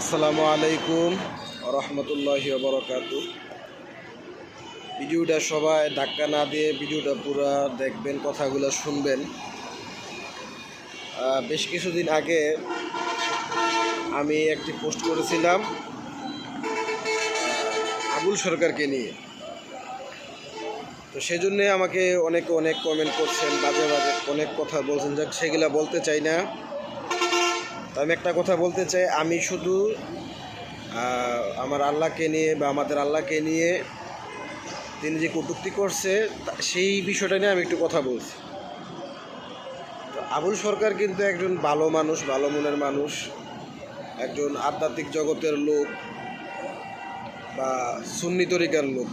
আসসালামু আলাইকুম রহমতুল্লাহ বরকাত ভিডিওটা সবাই ধাক্কা না দিয়ে ভিডিওটা পুরা দেখবেন, কথাগুলো শুনবেন। বেশ কিছুদিন আগে আমি একটি পোস্ট করেছিলাম আবুল সরকারকে নিয়ে। তো সেই জন্যে আমাকে অনেকে অনেক কমেন্ট করছেন, বাজে বাজে অনেক কথা বলছেন, যাক সেগুলা বলতে চাই না। তো আমি একটা কথা বলতে চাই, আমি শুধু আমার আল্লাহকে নিয়ে বা আমাদের আল্লাহকে নিয়ে তিনি যে কটূক্তি করছে সেই বিষয়টা নিয়ে আমি একটু কথা বলছি। তো আবুল সরকার কিন্তু একজন ভালো মানুষ, ভালো মনের মানুষ, একজন আধ্যাত্মিক জগতের লোক বা সুন্নি তরিকার লোক।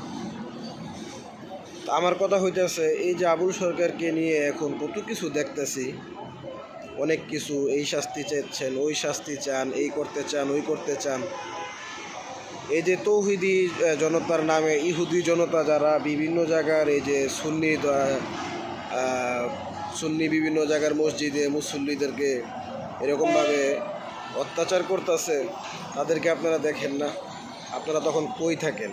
আমার কথা হইতেছে, এই যে আবুল সরকারকে নিয়ে এখন কত কিছু দেখতেছি অনেক কিছু, এই শাস্তি চাচ্ছেন ওই শাস্তি চান, এই করতে চান, ওই করতে চান। এই যে তৌহিদি জনতার নামে, ইহুদি জনতা যারা বিভিন্ন জায়গার, এই যে সুন্নি সুন্নি বিভিন্ন জায়গার মসজিদে মুসল্লিদেরকে এরকমভাবে অত্যাচার করতেছে, তাদেরকে আপনারা দেখেন না। আপনারা তখন কই থাকেন?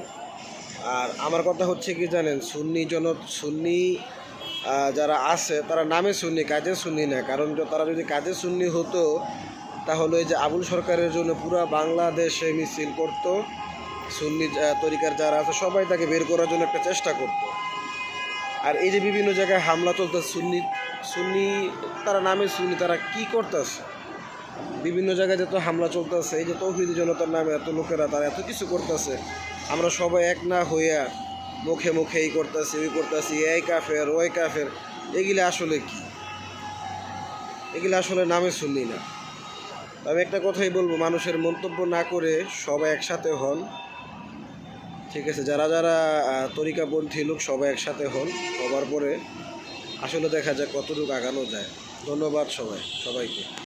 আর আমার কথা হচ্ছে কি জানেন, সুন্নি জন সুন্নি যারা আছে, তারা নামে সুন্নি, কাজে সুন্নি না। কারণ তারা যদি কাজে সুন্নি হতো, তাহলে যে আবুল সরকারের জন্য পুরো বাংলাদেশে মিছিল করতো। সুন্নি তরিকার যারা আছে, সবাই তাকে বের করার জন্য একটা চেষ্টা করতো। আর এই যে বিভিন্ন জায়গায় হামলা চলতেছে, সুন্নি সুন্নি, তারা নামে সুন্নি, তারা কি করতেছে? বিভিন্ন জায়গায় যত হামলা চলতেছে, এই যে তৌহিদি জনতার নামে এত লোকেরা তারা এত কিছু করতেছে। আমরা সবাই এক না হইয়া মুখে মুখে এই করতেছি, ওই করতেছি, এই কাফের, ওই কাফের। এগুলি আসলে কি? এগুলি আসলে নামে শুনি না। আমি একটা কথাই বলব, মানুষের মন্তব্য না করে সবাই একসাথে হন। ঠিক আছে, যারা যারা তরিকাপন্থী লোক সবাই একসাথে হন, হবার পরে আসলে দেখা যায় কতটুকু আগানো যায়। ধন্যবাদ সবাই, সবাইকে।